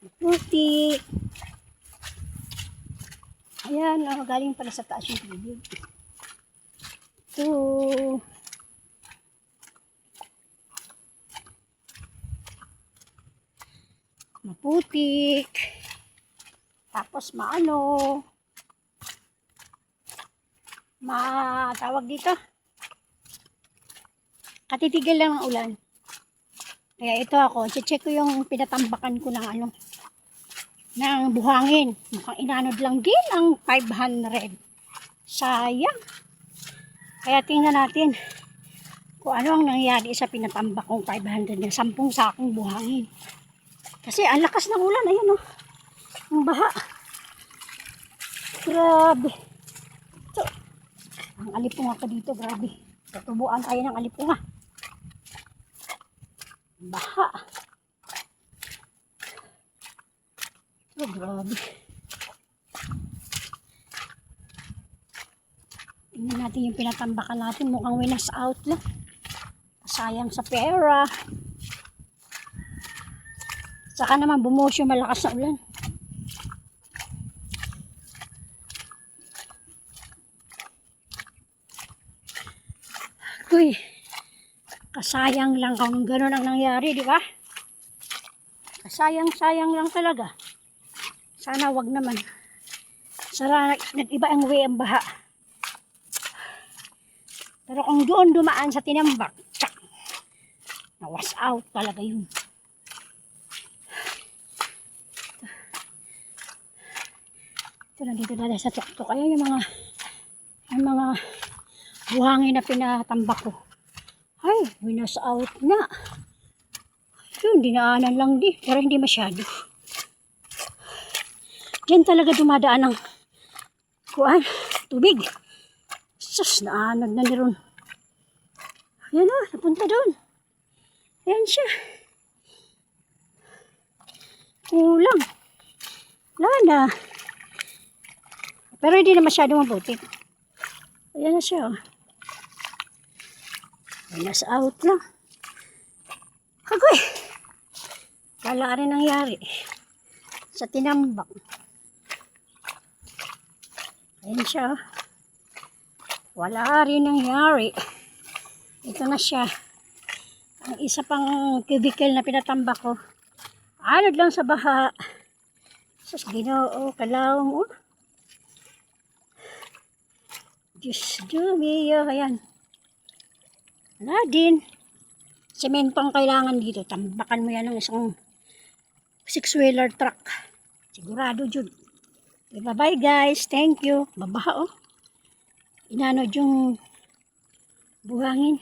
Puti. Ayan, oh, galing pala sa taas yung tubig. Ito. Maputik. Tapos maano. Ma, tawag dito. Katitigil lang ang ulan. Kaya ito ako, check ko yung pinatambakan ko ng ano, ng buhangin. Mukhang inanod lang din ang 500. Sayang. Kaya tingnan natin kung ano ang nangyari sa pinatambak kong 500 na 10 sakong buhangin. Kasi ang lakas ng ulan, ayun oh. Ang baha. Grabe. So, ang alipong ako dito, grabe. Tutubuan tayo ng alipunga. Baha. Oh, grabe. Tingnan natin yung pinatambakan natin. Mukhang winas out lang. Sayang sa pera. Saka naman bumuhos yung malakas na ulan. Uy, kasayang lang kung ganun ang nangyari, di ba? Kasayang-sayang lang talaga. Sana wag naman. Sana nag-iba ang way ang baha. Pero kung doon dumaan sa tinambak, tsak, nawas out talaga yun. Ito nandito na sa tuktok. Ayan yung mga yung mga buhangin na pinatambak ko. Ay, winas out nga. Yun, dinaanan lang di. Pero hindi masyado. Diyan talaga dumadaan ng kuan, tubig. Sus, naanod na ni Ron. Ayan na, napunta doon. Ayan siya. Kulang. Wala na. Pero hindi na masyado mabuti. Ayan na siya. Oh. Minus out na. Kagoy. Wala rin nangyari. Sa tinambak. Ayan siya. oh. Wala rin nangyari. Ito na siya. Ang isa pang cubicle na pinatambak ko. Anod lang sa baha. Sus, ginoo, kalawang, oh. Diyos, Diyo, ayan. Wala din. Semento ang kailangan dito. Tambakan mo yan ng isang six-wheeler truck. Sigurado, Jud. Bye-bye, guys. Thank you. Babaha, oh. Inanod yung buhangin.